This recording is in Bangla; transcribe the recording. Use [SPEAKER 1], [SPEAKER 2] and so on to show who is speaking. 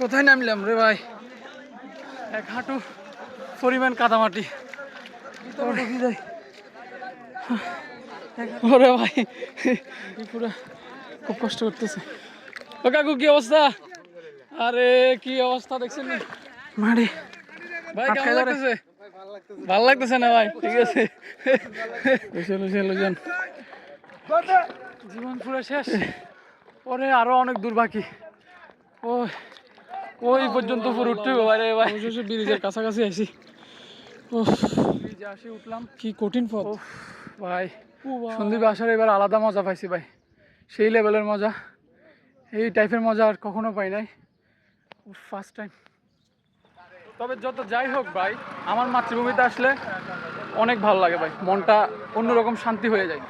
[SPEAKER 1] কোথায় নামলাম রে ভাই? এক হাঁটু পরিমাণ কাদামাটি। ভাই পুরো খুব কষ্ট করতেছে। ও কাকু, কি অবস্থা? আরে কি অবস্থা দেখছেন মাটি ভাই কেমন লাগতেছে? ভালো লাগতেছে না ভাই? ঠিক আছে। চলো চলো যান জীবন পুরো শেষ। পরে আরও অনেক দূর বাকি। ওই ওই পর্যন্ত পুরো উঠতে হবে। ভাই। ভাই ব্রিজের কাছাকাছি আইছি। ও ব্রিজে আসি উঠলাম। কি কঠিন পথ। ভাই। সন্দীপ আসার এবার আলাদা মজা পাইছি ভাই। সেই লেভেলের মজা। এই টাইপের মজা আর কখনো পাই নাই। First time. তবে যত যাই হোক ভাই, আমার মাতৃভূমিতে আসলে অনেক ভালো লাগে ভাই। মনটা অন্যরকম শান্তি হয়ে যায়।